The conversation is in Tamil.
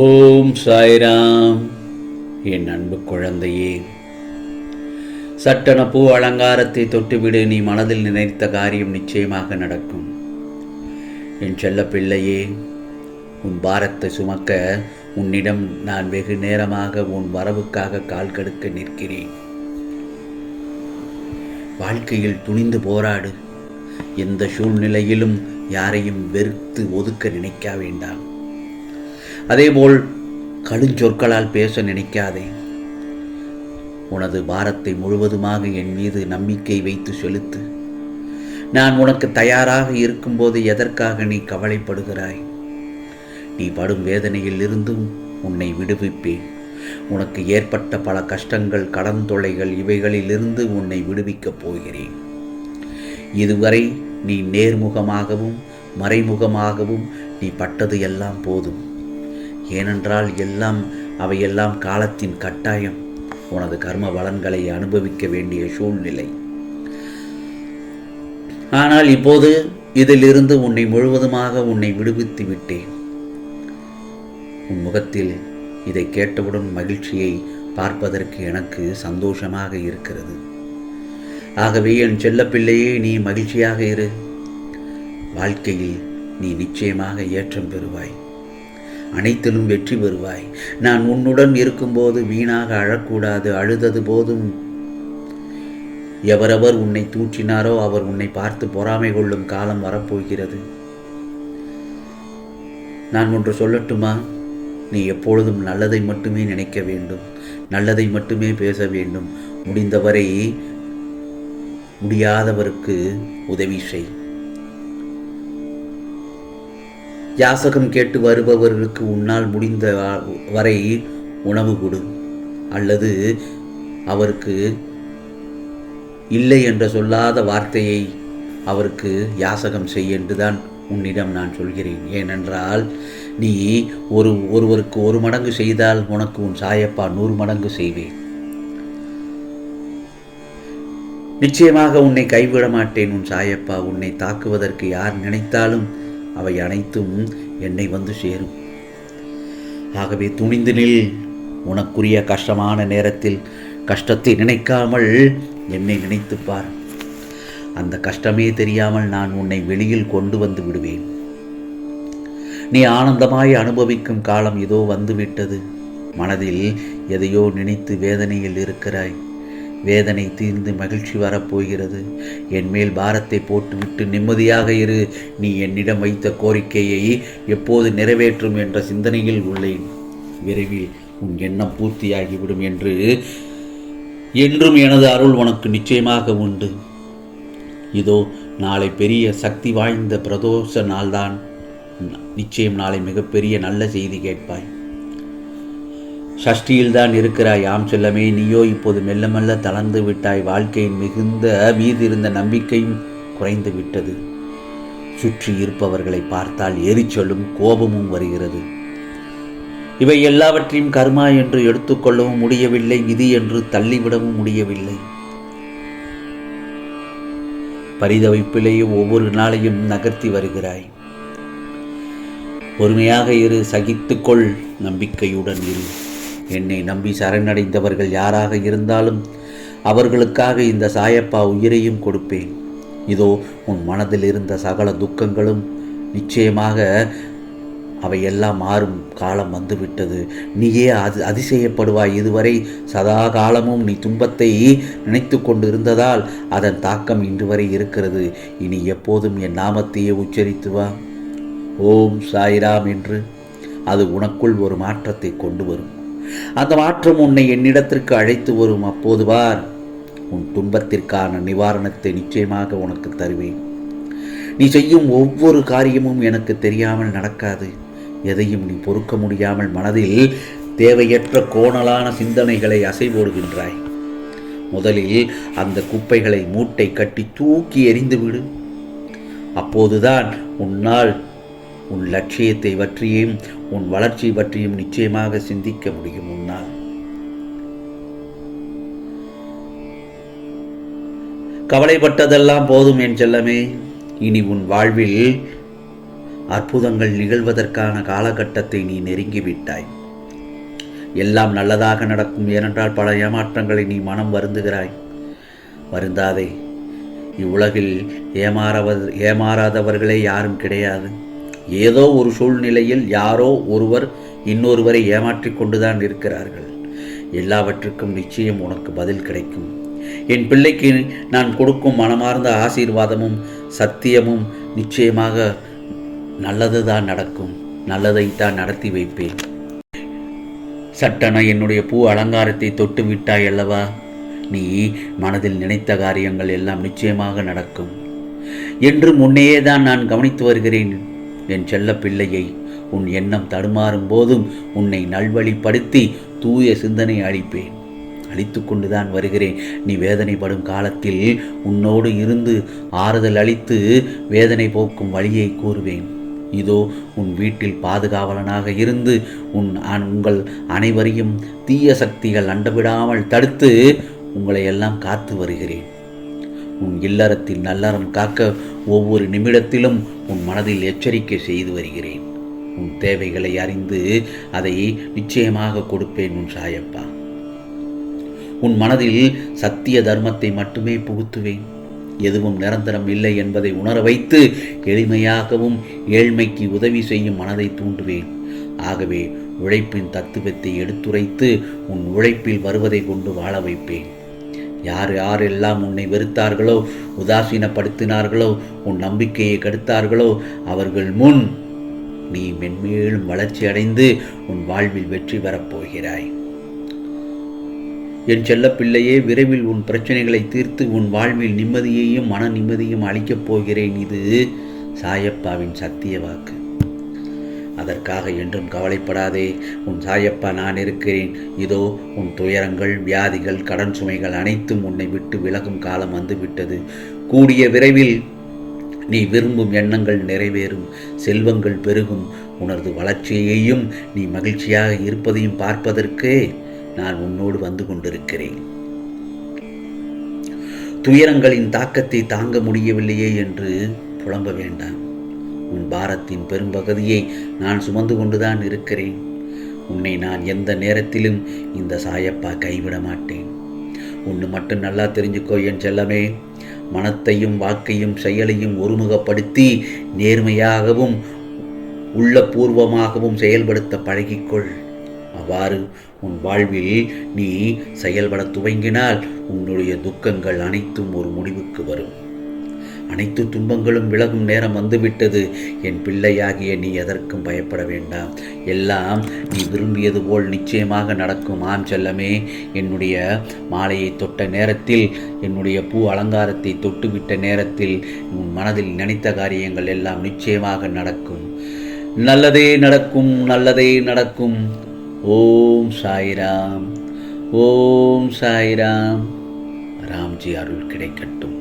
ஓம் சாய்ராம். என் அன்பு குழந்தையே சட்டன பூ அலங்காரத்தை தொட்டுவிடு. நீ மனதில் நினைத்த காரியம் நிச்சயமாக நடக்கும். என் செல்ல பிள்ளையே உன் பாரத்தை சுமக்க உன்னிடம் நான் வெகு நேரமாக உன் வரவுக்காக கால் கடுக்க நிற்கிறேன். வாழ்க்கையில் துணிந்து போராடு. எந்த சூழ்நிலையிலும் யாரையும் வெறுத்து ஒதுக்க நினைக்க வேண்டாம். அதேபோல் கடுஞ்சொற்களால் பேச நினைக்காதே. உனது பாரத்தை முழுவதுமாக என் மீது நம்பிக்கை வைத்து செலுத்து. நான் உனக்கு தயாராக இருக்கும்போது எதற்காக நீ கவலைப்படுகிறாய்? நீ படும் வேதனையில் இருந்தும் உன்னை விடுவிப்பேன். உனக்கு ஏற்பட்ட பல கஷ்டங்கள் கடந்தொலைகள் இவைகளிலிருந்து உன்னை விடுவிக்கப் போகிறேன். இதுவரை நீ நேர்முகமாகவும் மறைமுகமாகவும் நீ பட்டது எல்லாம் போதும். ஏனென்றால் எல்லாம் அவையெல்லாம் காலத்தின் கட்டாயம். உனது கர்ம பலன்களை அனுபவிக்க வேண்டிய சூழ்நிலை. ஆனால் இப்போது இதிலிருந்து உன்னை முழுவதுமாக உன்னை விடுவித்து விட்டேன். உன் முகத்தில் இதை கேட்டவுடன் மகிழ்ச்சியை பார்ப்பதற்கு எனக்கு சந்தோஷமாக இருக்கிறது. ஆகவே என் செல்லப்பிள்ளையே நீ மகிழ்ச்சியாக இரு. வாழ்க்கையில் நீ நிச்சயமாக ஏற்றம் பெறுவாய். அனைத்திலும் வெற்றி பெறுவாய். நான் உன்னுடன் இருக்கும்போது வீணாக அழக்கூடாது. அழுதது போதும். எவரவர் உன்னை தூற்றினாரோ அவர் உன்னை பார்த்து பொறாமை கொள்ளும் காலம் வரப்போகிறது. நான் ஒன்று சொல்லட்டுமா? நீ எப்பொழுதும் நல்லதை மட்டுமே நினைக்க வேண்டும். நல்லதை மட்டுமே பேச வேண்டும். முடிந்தவரை முடியாதவருக்கு உதவி செய். யாசகம் கேட்டு வருபவர்களுக்கு உன்னால் முடிந்த வரை உணவு கொடு. அல்லது அவருக்கு இல்லை என்று சொல்லாத வார்த்தையை அவருக்கு யாசகம் செய் என்றுதான் உன்னிடம் நான் சொல்கிறேன். ஏனென்றால் நீ ஒரு ஒருவருக்கு ஒரு மடங்கு செய்தால் உனக்கு உன் சாயப்பா நூறு மடங்கு செய்வேன். நிச்சயமாக உன்னை கைவிட மாட்டேன் உன் சாயப்பா உன்னை தாக்குவதற்கு யார் நினைத்தாலும் அவை அனைத்தும் என்னை வந்து சேரும். ஆகவே துணிந்து நில். உனக்குரிய கஷ்டமான நேரத்தில் கஷ்டத்தை நினைக்காமல் என்னை நினைத்துப் பார். அந்த கஷ்டமே தெரியாமல் நான் உன்னை வெளியில் கொண்டு வந்து விடுவேன். நீ ஆனந்தமாய் அனுபவிக்கும் காலம் இதோ வந்துவிட்டது. மனதில் எதையோ நினைத்து வேதனையில் இருக்கிறாய். வேதனை தீர்ந்து மகிழ்ச்சி வரப்போகிறது. என் மேல் பாரத்தை போட்டுவிட்டு நிம்மதியாக இரு. நீ என்னிடம் வைத்த கோரிக்கையை எப்போது நிறைவேற்றும் என்ற சிந்தனையில் உள்ளேன். விரைவில் உன் எண்ணம் பூர்த்தியாகிவிடும் என்று என்றும் எனது அருள் உனக்கு நிச்சயமாக உண்டு. இதோ நாளை பெரிய சக்தி வாய்ந்த பிரதோஷ நாள்தான். நிச்சயம் நாளை மிகப்பெரிய நல்ல செய்தி கேட்பாய். சஷ்டியில்தான் இருக்கிறாய். ஆம் செல்லமே நீயோ இப்போது மெல்ல மெல்ல தளர்ந்து விட்டாய். வாழ்க்கையின் மிகுந்த மீது இருந்த நம்பிக்கையும் குறைந்து விட்டது. சுற்றி இருப்பவர்களை பார்த்தால் எரிச்சலும் கோபமும் வருகிறது. இவை எல்லாவற்றையும் கர்மா என்று எடுத்துக்கொள்ளவும் முடியவில்லை விதி என்று தள்ளிவிடவும் முடியவில்லை. பரிதவிப்பிலேயே ஒவ்வொரு நாளையும் நகர்த்தி வருகிறாய். பொறுமையாக இரு சகித்துக்கொள் நம்பிக்கையுடன் இரு. என்னை நம்பி சரணடைந்தவர்கள் யாராக இருந்தாலும் அவர்களுக்காக இந்த சாயப்பா உயிரையும் கொடுப்பேன். இதோ உன் மனதில் இருந்த சகல துக்கங்களும் நிச்சயமாக அவையெல்லாம் மாறும் காலம் வந்துவிட்டது. நீயே அது அதிசயப்படுவாய். இதுவரை சதா காலமும் நீ துன்பத்தை நினைத்து கொண்டு இருந்ததால் அதன் தாக்கம் இன்று வரை இருக்கிறது. இனி எப்போதும் என் நாமத்தையே உச்சரித்து வா. ஓம் சாய்ராம் என்று. அது உனக்குள் ஒரு மாற்றத்தை கொண்டு வரும். அந்த மாற்றம் உன்னை என்னிடத்திற்கு அழைத்து வரும். அப்போது வார். உன் துன்பத்திற்கான நிவாரணத்தை நிச்சயமாக உனக்கு தருவேன். நீ செய்யும் ஒவ்வொரு காரியமும் எனக்கு தெரியாமல் நடக்காது. எதையும் நீ பொறுக்க முடியாமல் மனதில் தேவையற்ற கோணலான சிந்தனைகளை அசைபோடுகின்றாய். முதலில் அந்த குப்பைகளை மூட்டை கட்டி தூக்கி எறிந்துவிடு. அப்போதுதான் உன்னால் உன் லட்சியத்தை பற்றியும் உன் வளர்ச்சி பற்றியும் நிச்சயமாக சிந்திக்க முடியும் உன்னால். கவலைப்பட்டதெல்லாம் போதும் என் செல்லமே. இனி உன் வாழ்வில் அற்புதங்கள் நிகழ்வதற்கான காலகட்டத்தை நீ நெருங்கிவிட்டாய். எல்லாம் நல்லதாக நடக்கும் ஏனென்றால் பல ஏமாற்றங்களை நீ மனம் வருந்துகிறாய். வருந்தாதே இவ்வுலகில் ஏமாறவ ஏமாறாதவர்களே யாரும் கிடையாது. ஏதோ ஒரு சூழ்நிலையில் யாரோ ஒருவர் இன்னொருவரை ஏமாற்றிக் கொண்டுதான் இருக்கிறார்கள். எல்லாவற்றுக்கும் நிச்சயம் உனக்கு பதில் கிடைக்கும். என் பிள்ளைக்கு நான் கொடுக்கும் மனமார்ந்த ஆசீர்வாதமும் சத்தியமும் நிச்சயமாக நல்லது தான் நடக்கும். நல்லதைத்தான் நடத்தி வைப்பேன். சட்டென என்னுடைய பூ அலங்காரத்தை தொட்டு விட்டாய் அல்லவா? நீ மனதில் நினைத்த காரியங்கள் எல்லாம் நிச்சயமாக நடக்கும். என்று முன்னையே தான் நான் கவனித்து வருகிறேன். என் செல்ல பிள்ளையை உன் எண்ணம் தடுமாறும் போதும் உன்னை நல்வழிப்படுத்தி தூய சிந்தனை அளிப்பேன். அழித்து கொண்டுதான் வருகிறேன். நீ வேதனைப்படும் காலத்தில் உன்னோடு இருந்து ஆறுதல் அளித்து வேதனை போக்கும் வழியை கூறுவேன். இதோ உன் வீட்டில் பாதுகாவலனாக இருந்து உன் உங்கள் அனைவரையும் தீய சக்திகள் அண்டவிடாமல் தடுத்து உங்களை எல்லாம் காத்து வருகிறேன். உன் இல்லறத்தில் நல்லறம் காக்க ஒவ்வொரு நிமிடத்திலும் உன் மனதில் எச்சரிக்கை செய்து வருகிறேன். உன் தேவைகளை அறிந்து அதை நிச்சயமாக கொடுப்பேன் உன் சாயப்பா. உன் மனதில் சத்திய தர்மத்தை மட்டுமே புகுத்துவேன். எதுவும் நிரந்தரம் இல்லை என்பதை உணர வைத்து எளிமையாகவும் ஏழ்மைக்கு உதவி செய்யும் மனதை தூண்டுவேன். ஆகவே உழைப்பின் தத்துவத்தை எடுத்துரைத்து உன் உழைப்பில் வருவதை கொண்டு வாழ வைப்பேன். யார் யாரெல்லாம் உன்னை வெறுத்தார்களோ உதாசீனப்படுத்தினார்களோ உன் நம்பிக்கையை கெடுத்தார்களோ அவர்கள் முன் நீ மென்மேலும் வளர்ச்சி அடைந்து உன் வாழ்வில் வெற்றி பெறப் போகிறாய். என் செல்லப்பிள்ளையே விரைவில் உன் பிரச்சனைகளை தீர்த்து உன் வாழ்வில் நிம்மதியையும் மன நிம்மதியும் அளிக்கப் போகிறேன். இது சாயப்பாவின் சத்திய வாக்கு. அதற்காக என்றும் கவலைப்படாதே. உன் சாயப்பா நான் இருக்கிறேன். இதோ உன் துயரங்கள் வியாதிகள் கடன் சுமைகள் அனைத்தும் உன்னை விட்டு விலகும் காலம் வந்துவிட்டது கூடிய விரைவில் நீ விரும்பும் எண்ணங்கள் நிறைவேறும். செல்வங்கள் பெருகும். உனது வளர்ச்சியையும் நீ மகிழ்ச்சியாக இருப்பதையும் பார்ப்பதற்கே நான் உன்னோடு வந்து கொண்டிருக்கிறேன். துயரங்களின் தாக்கத்தை தாங்க முடியவில்லையே என்று புலம்ப வேண்டாம். உன் பாரத்தின் பெரும்பகுதியை நான் சுமந்து கொண்டுதான் இருக்கிறேன். உன்னை நான் எந்த நேரத்திலும் இந்த சாயப்பா கைவிட மாட்டேன். ஒன்று மட்டும் நல்லா தெரிஞ்சுக்கோ என் செல்லமே. மனத்தையும் வாக்கையும் செயலையும் ஒருமுகப்படுத்தி நேர்மையாகவும் உள்ளபூர்வமாகவும் செயல்படுத்த பழகிக்கொள். அவ்வாறு உன் வாழ்வில் நீ செயல்பட துவங்கினால் உன்னுடைய துக்கங்கள் அனைத்தும் ஒரு முடிவுக்கு வரும். அனைத்து துன்பங்களும் விலகும் நேரம் வந்துவிட்டது. என் பிள்ளையாகிய நீ எதற்கும் பயப்பட வேண்டாம். எல்லாம் நீ விரும்பியது போல் நிச்சயமாக நடக்கும். ஆம் செல்லமே என்னுடைய மாலையை தொட்ட நேரத்தில் என்னுடைய பூ அலங்காரத்தை தொட்டுவிட்ட நேரத்தில் உன் மனதில் நினைத்த காரியங்கள் எல்லாம் நிச்சயமாக நடக்கும். நல்லதே நடக்கும் நல்லதே நடக்கும். ஓம் சாய்ராம் ஓம் சாய்ராம். ராம்ஜி அருள் கிடைக்கட்டும்.